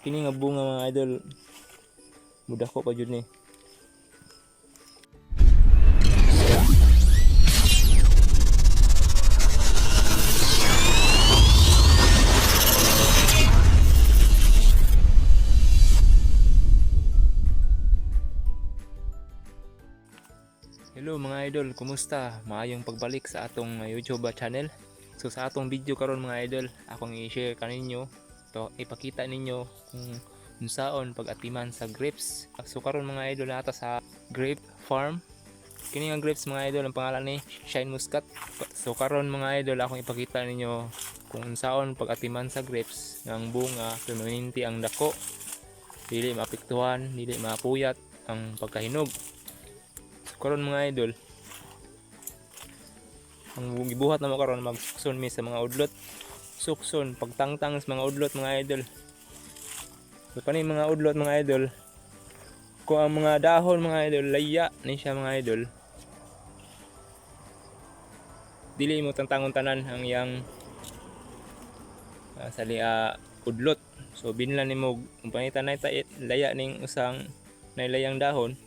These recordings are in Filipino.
kini nga bunga mga idol muda ko pa jud ni Hello mga idol, kumusta? Maayong pagbalik sa atong uh, YouTube channel. So sa atong video karon mga idol, akong i-share kaninyo to ipakita ninyo kung unsaon pag-atiman sa grapes. So karon mga idol nata sa grape farm. Kini nga grapes mga idol ang pangalan ni Shine Muscat. So karon mga idol akong ipakita ninyo kung unsaon pag-atiman sa grapes ng bunga permanente ang dako. Dili maapektuhan, dili mapuyat ang pagkahinog. So karon mga idol, ang gibuhat na mo karon magsukson mi sa mga udlot sukson pagtangtang mga udlot mga idol. So kani mga udlot mga idol. Kung ang mga dahon mga idol laya ni siya mga idol. Dili mo tantangon tanan ang yang uh, ah, udlot. So binlan nimo kung pangitan na ita- laya ning usang nailayang dahon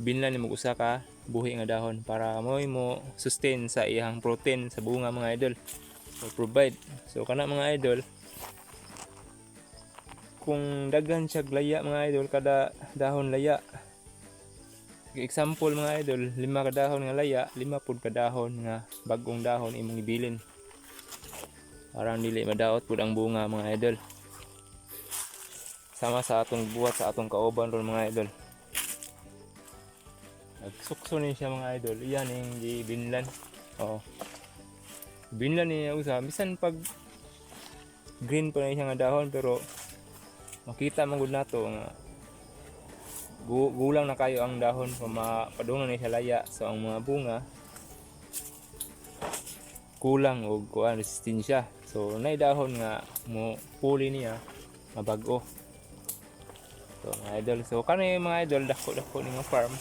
binlan nimo usa ka buhi nga dahon para mo mo sustain sa iyang protein sa bunga mga idol provide. So kana mga idol kung daghan siya laya mga idol kada dahon laya. Example mga idol lima ka dahon nga laya lima pud ka dahon nga bagong dahon imong ibilin. Parang dili madaot pud ang bunga mga idol. Sama sa atong buhat sa atong kauban ron mga idol. Nagsukso ni siya mga idol. Iyan yung gibinlan binlan niya usa. Bisan pag green pa na siya nga dahon pero makita man gud nato nga gu- gulang na kayo ang dahon kung mapadungan ni siya laya so ang mga bunga. Kulang og kuan resistensya so nay dahon nga mo puli niya mabago so mga idol. So kani mga idol dako dako ni nga farm.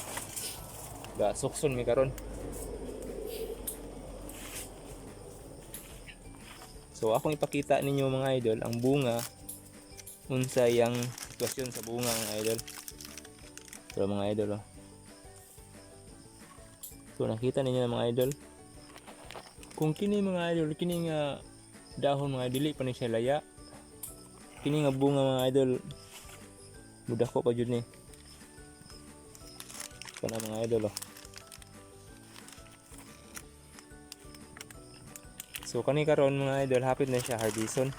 Ga sukson mi karon So akong ipakita ninyo mga idol ang bunga unsa yang sitwasyon sa bunga mga idol. So mga idol oh. So nakita ninyo mga idol. Kung kini mga idol kini nga dahon mga dili pa ni siya laya. Kini nga bunga mga idol muda ko pa jud ni. Kana mga idol oh. So kani karon mga idol hapit na siya harbison.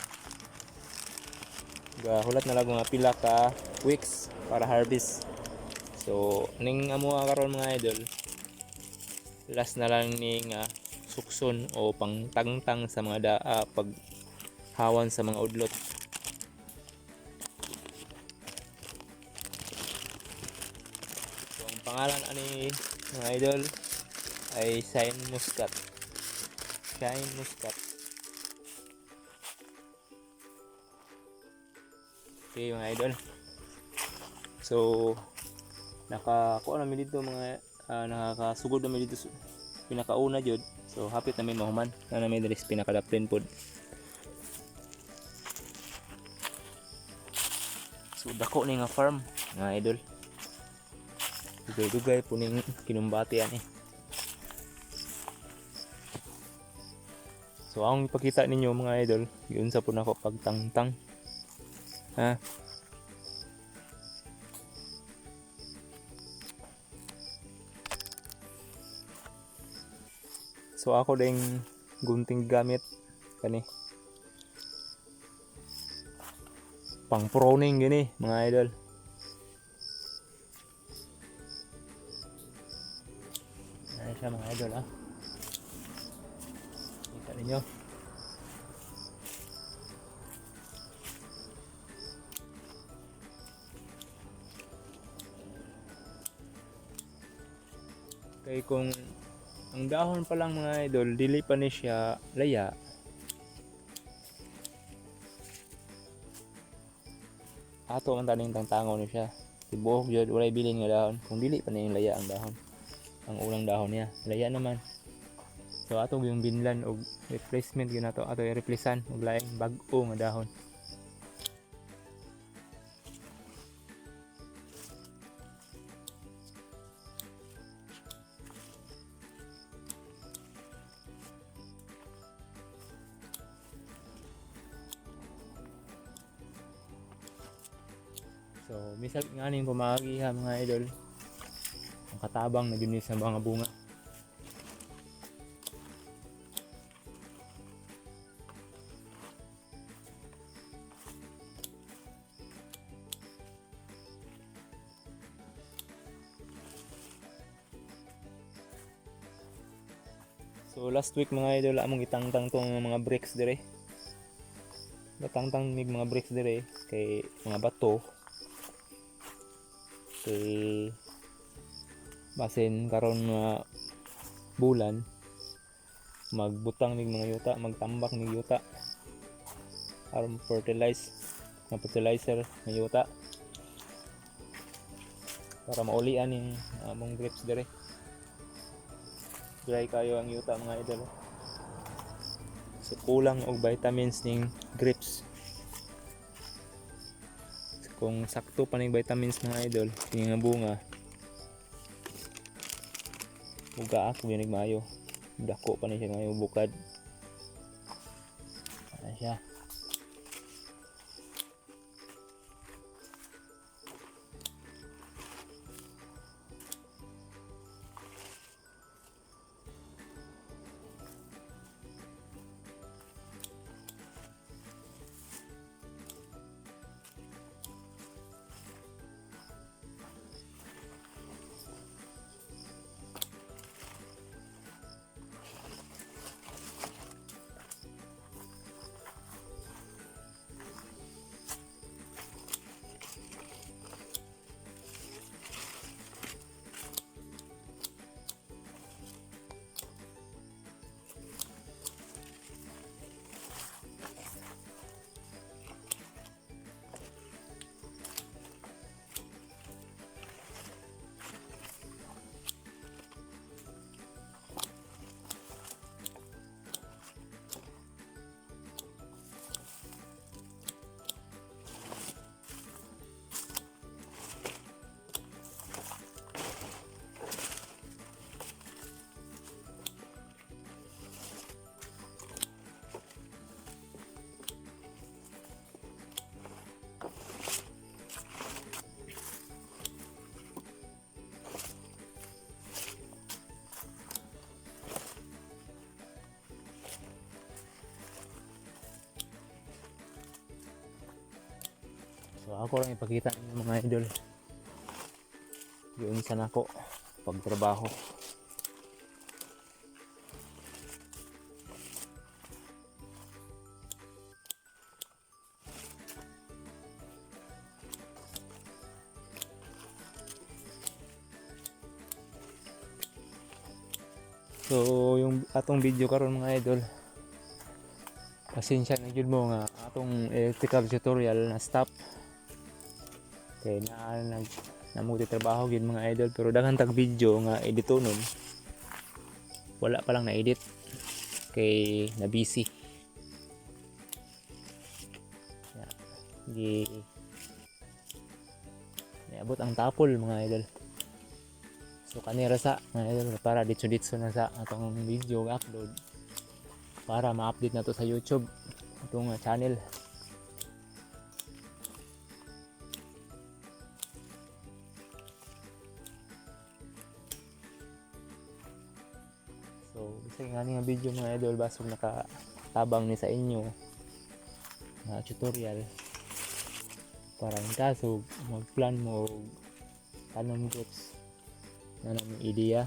Gahulat na lang mga pila ka weeks para harvest. So ning amo karon mga idol. Last na lang ni nga sukson o pangtangtang sa mga da, ah, paghawan sa mga udlot. So ang pangalan ani mga idol ay Shine Muscat. Shine Muscat. Okay mga idol. So nakakuha namin dito mga ah, nakakasugod namin dito pinakauna jud. So hapit namin mahuman na namin diri sa pinakadapten pod. So dako ni nga farm nga idol. Dugay-dugay po ning kinumbati ani. So ang ipakita ninyo mga idol, yun sa po nako pagtangtang. Ha? So ako ding gunting gamit kani. Pang pruning gini mga idol. Ayan siya mga idol ha. Ninyo. Kay kung ang dahon pa lang mga idol, dili pa ni siya laya. Ato man taning tangtango ni siya. Tibuok jud walay bilin nga dahon. Kung dili pa ni laya ang dahon. Ang ulang dahon niya, laya naman. So ato yung binlan og replacement yun ato ato i-replacean og laing bag-o nga dahon. So, misal nga ning pamagi ha mga idol. Ang katabang na gyud sa mga bunga. So last week mga idol among itangtang tong mga bricks dire. Natangtang mig mga bricks dire kay mga bato. Kay basin karon nga bulan magbutang mig mga yuta, magtambak mig yuta. aron fertilize nga fertilizer ng yuta para maulian yung among grapes dire dry kayo ang yuta mga idol. So kulang og vitamins ning grapes. So, kung sakto pa ning vitamins mga idol kini nga bunga. Uga ako binig maayo dako pa ni siya ngayon bukad ano siya So ako lang ipakita ng mga idol. Yun sa nako pagtrabaho. So yung atong video karon mga idol pasensya na jud mo nga atong electrical tutorial na stop kay na nag namuti trabaho gyud mga idol. Pero daghan tag video nga editonon wala pa lang na edit kay na busy di niabot ang tapol mga idol. So kanira sa mga idol para ditso ditso na sa atong video upload. Para ma-update na to sa YouTube itong channel Bisa nga video mga idol basog nakatabang ni sa inyo na tutorial. Para in kaso magplan mo tanom groups na namin idea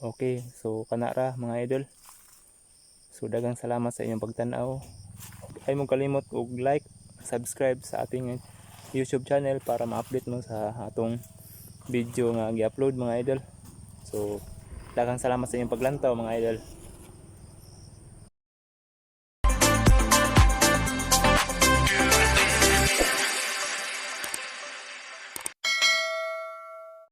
Okay, so kanara mga idol. So dagang salamat sa inyong pagtanaw. Ay mo kalimot og like, subscribe sa ating YouTube channel para ma-update mo sa atong video nga gi-upload mga idol. So, daghang salamat sa inyong paglantaw mga idol.